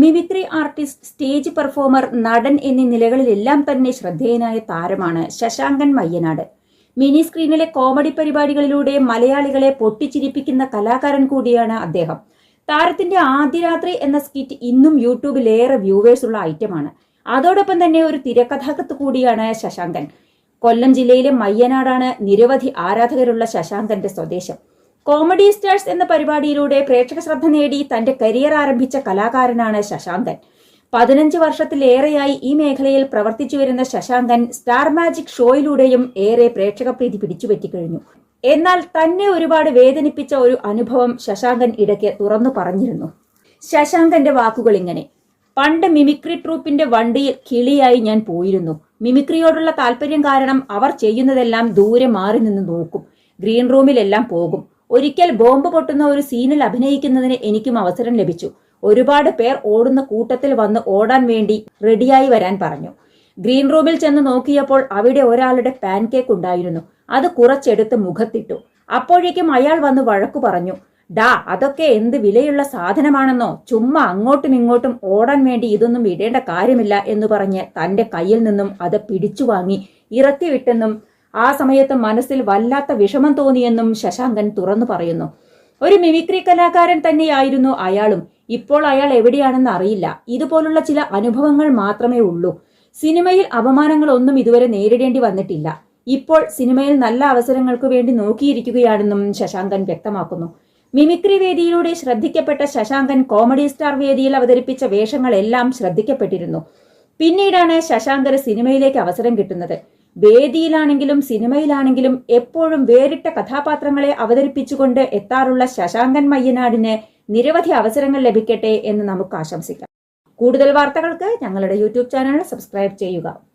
Mimicry artist stage performer നടൻ എന്നീ നിലകളിലെല്ലാം തന്നെ ശ്രദ്ധേയനായ താരമാണ് ശശാങ്കൻ മയ്യനാട്. മിനി സ്ക്രീനിലെ കോമഡി പരിപാടികളിലൂടെ മലയാളികളെ പൊട്ടിച്ചിരിപ്പിക്കുന്ന കലാകാരൻ കൂടിയാണ് അദ്ദേഹം. താരത്തിന്റെ ആദ്യ രാത്രി എന്ന സ്കിറ്റ് ഇന്നും യൂട്യൂബിലേറെ വ്യൂവേഴ്സ് ഉള്ള ഐറ്റമാണ്. അതോടൊപ്പം തന്നെ ഒരു തിരക്കഥാകൃത്ത് കൂടിയാണ് ശശാങ്കൻ. കൊല്ലം ജില്ലയിലെ മയ്യനാടാണ് നിരവധി ആരാധകരുള്ള ശശാങ്കന്റെ സ്വദേശം. കോമഡി സ്റ്റാർസ് എന്ന പരിപാടിയിലൂടെ പ്രേക്ഷക ശ്രദ്ധ നേടി തന്റെ കരിയർ ആരംഭിച്ച കലാകാരനാണ് ശശാന്തൻ പതിനഞ്ച് വർഷത്തിലേറെയായി ഈ മേഖലയിൽ പ്രവർത്തിച്ചു വരുന്ന ശശാങ്കൻ സ്റ്റാർ മാജിക് ഷോയിലൂടെയും ഏറെ പ്രേക്ഷക പ്രീതി പിടിച്ചുപറ്റി കഴിഞ്ഞു എന്നാൽ തന്നെ ഒരുപാട് വേദനിപ്പിച്ച ഒരു അനുഭവം ശശാങ്കൻ ഇടയ്ക്ക് തുറന്നു പറഞ്ഞിരുന്നു. ശശാങ്കന്റെ വാക്കുകൾ ഇങ്ങനെ പണ്ട് മിമിക്രി ട്രൂപ്പിന്റെ വണ്ടിയിൽ കിളിയായി ഞാൻ പോയിരുന്നു. മിമിക്രിയോടുള്ള താല്പര്യം കാരണം അവർ ചെയ്യുന്നതെല്ലാം ദൂരെ മാറി നിന്ന് നോക്കും. ഗ്രീൻ റൂമിലെല്ലാം പോകും. ഒരിക്കൽ ബോംബ് പൊട്ടുന്ന ഒരു സീനിൽ അഭിനയിക്കുന്നതിന് എനിക്കും അവസരം ലഭിച്ചു. ഒരുപാട് പേർ ഓടുന്ന കൂട്ടത്തിൽ വന്ന് ഓടാൻ വേണ്ടി റെഡിയായി വരാൻ പറഞ്ഞു. ഗ്രീൻ റൂമിൽ ചെന്ന് നോക്കിയപ്പോൾ അവിടെ ഒരാളുടെ പാൻകേക്ക് ഉണ്ടായിരുന്നു. അത് കുറച്ചെടുത്ത് മുഖത്തിട്ടു. അപ്പോഴേക്കും അയാൾ വന്ന് വഴക്കു പറഞ്ഞു ഡാ അതൊക്കെ എന്ത് വിലയുള്ള സാധനമാണെന്നോ? ചുമ്മാ അങ്ങോട്ടും ഇങ്ങോട്ടും ഓടാൻ വേണ്ടി ഇതൊന്നും ഇടേണ്ട കാര്യമില്ല എന്ന് പറഞ്ഞ് തന്റെ കയ്യിൽ നിന്നും അത് പിടിച്ചു വാങ്ങി ഇറക്കി വിട്ടെന്നും ആ സമയത്ത് മനസ്സിൽ വല്ലാത്ത വിഷമം തോന്നിയെന്നും ശശാങ്കൻ തുറന്നു പറയുന്നു. ഒരു മിമിക്രി കലാകാരൻ തന്നെയായിരുന്നു അയാളും. ഇപ്പോൾ അയാൾ എവിടെയാണെന്ന് അറിയില്ല. ഇതുപോലുള്ള ചില അനുഭവങ്ങൾ മാത്രമേ ഉള്ളൂ. സിനിമയിൽ അപമാനങ്ങളൊന്നും ഇതുവരെ നേരിടേണ്ടി വന്നിട്ടില്ല. ഇപ്പോൾ സിനിമയിൽ നല്ല അവസരങ്ങൾക്ക് വേണ്ടി നോക്കിയിരിക്കുകയാണെന്നും ശശാങ്കൻ വ്യക്തമാക്കുന്നു. മിമിക്രി വേദിയിലൂടെ ശ്രദ്ധിക്കപ്പെട്ട ശശാങ്കൻ കോമഡി സ്റ്റാർ വേദിയിൽ അവതരിപ്പിച്ച വേഷങ്ങളെല്ലാം ശ്രദ്ധിക്കപ്പെട്ടിരുന്നു. പിന്നീടാണ് ശശാങ്കന് സിനിമയിലേക്ക് അവസരം കിട്ടുന്നത്. വേദിയിലാണെങ്കിലും സിനിമയിലാണെങ്കിലും എപ്പോഴും വേറിട്ട കഥാപാത്രങ്ങളെ അവതരിപ്പിച്ചുകൊണ്ട് എത്താറുള്ള ശശാങ്കൻ മയ്യനാടിന് നിരവധി അവസരങ്ങൾ ലഭിക്കട്ടെ എന്ന് നമുക്ക് ആശംസിക്കാം. കൂടുതൽ വാർത്തകൾക്ക് ഞങ്ങളുടെ യൂട്യൂബ് ചാനൽ സബ്സ്ക്രൈബ് ചെയ്യുക.